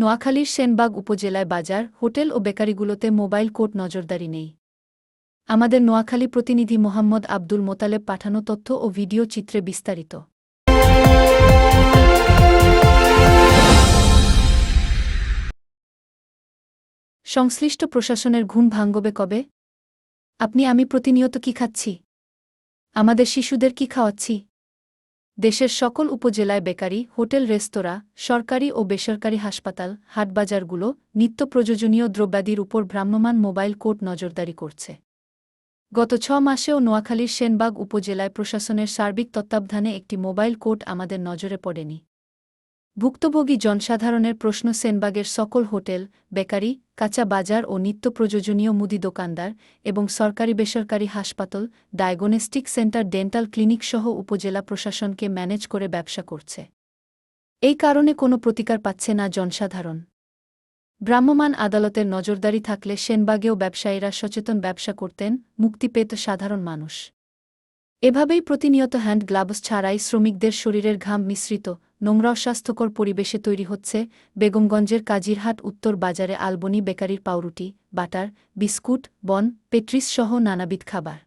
নোয়াখালীর সেনবাগ উপজেলায় বাজার, হোটেল ও বেকারিগুলোতে মোবাইল কোর্ট নজরদারি নেই। আমাদের নোয়াখালী প্রতিনিধি মোহাম্মদ আব্দুল মোতালেব পাঠানো তথ্য ও ভিডিও চিত্রে বিস্তারিত। সংশ্লিষ্ট প্রশাসনের ঘুম ভাঙ্গবে কবে? আপনি, আমি প্রতিনিয়ত কি খাচ্ছি? আমাদের শিশুদের কি খাওয়াচ্ছি? দেশের সকল উপজেলায় বেকারি, হোটেল, রেস্তোরাঁ, সরকারি ও বেসরকারি হাসপাতাল, হাটবাজারগুলো নিত্য প্রয়োজনীয় দ্রব্যাদির উপর ভ্রাম্যমাণ মোবাইল কোর্ট নজরদারি করছে। গত ছ মাসেও নোয়াখালীর সেনবাগ উপজেলায় প্রশাসনের সার্বিক তত্ত্বাবধানে একটি মোবাইল কোর্ট আমাদের নজরে পড়েনি। ভুক্তভোগী জনসাধারণের প্রশ্ন সেনবাগের সকল হোটেল, বেকারি, কাঁচা বাজার ও নিত্য প্রয়োজনীয় মুদি দোকানদার এবং সরকারি বেসরকারি হাসপাতাল, ডায়াগনস্টিক সেন্টার, ডেন্টাল ক্লিনিক সহ উপজেলা প্রশাসনকে ম্যানেজ করে ব্যবসা করছে। এই কারণে কোনো প্রতিকার পাচ্ছে না জনসাধারণ। ভ্রাম্যমাণ আদালতের নজরদারি থাকলে সেনবাগেও ব্যবসায়ীরা সচেতন ব্যবসা করতেন, মুক্তি পেত সাধারণ মানুষ। এভাবেই প্রতিনিয়ত হ্যান্ড গ্লাভস ছাড়াই শ্রমিকদের শরীরের ঘাম মিশ্রিত নোংরা অস্বাস্থ্যকর পরিবেশে তৈরি হচ্ছে বেগমগঞ্জের কাজিরহাট উত্তর বাজারে আলবনি বেকারির পাউরুটি, বাটার, বিস্কুট, বন, পেট্রিস সহ নানাবিধ খাবার।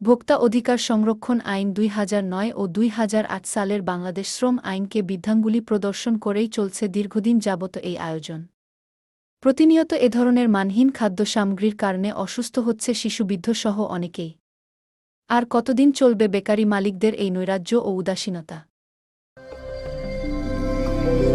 ভোক্তা অধিকার সংরক্ষণ আইন দুই নয় ও দুই হাজার আট সালের বাংলাদেশ শ্রম আইনকে বিধানগুলি প্রদর্শন করেই চলছে দীর্ঘদিন যাবত এই আয়োজন। প্রতিনিয়ত এ ধরনের মানহীন খাদ্য সামগ্রীর কারণে অসুস্থ হচ্ছে শিশুবিদ্ধ সহ অনেকেই। আর কতদিন চলবে বেকারি মালিকদের এই নৈরাজ্য ও উদাসীনতা? Thank you.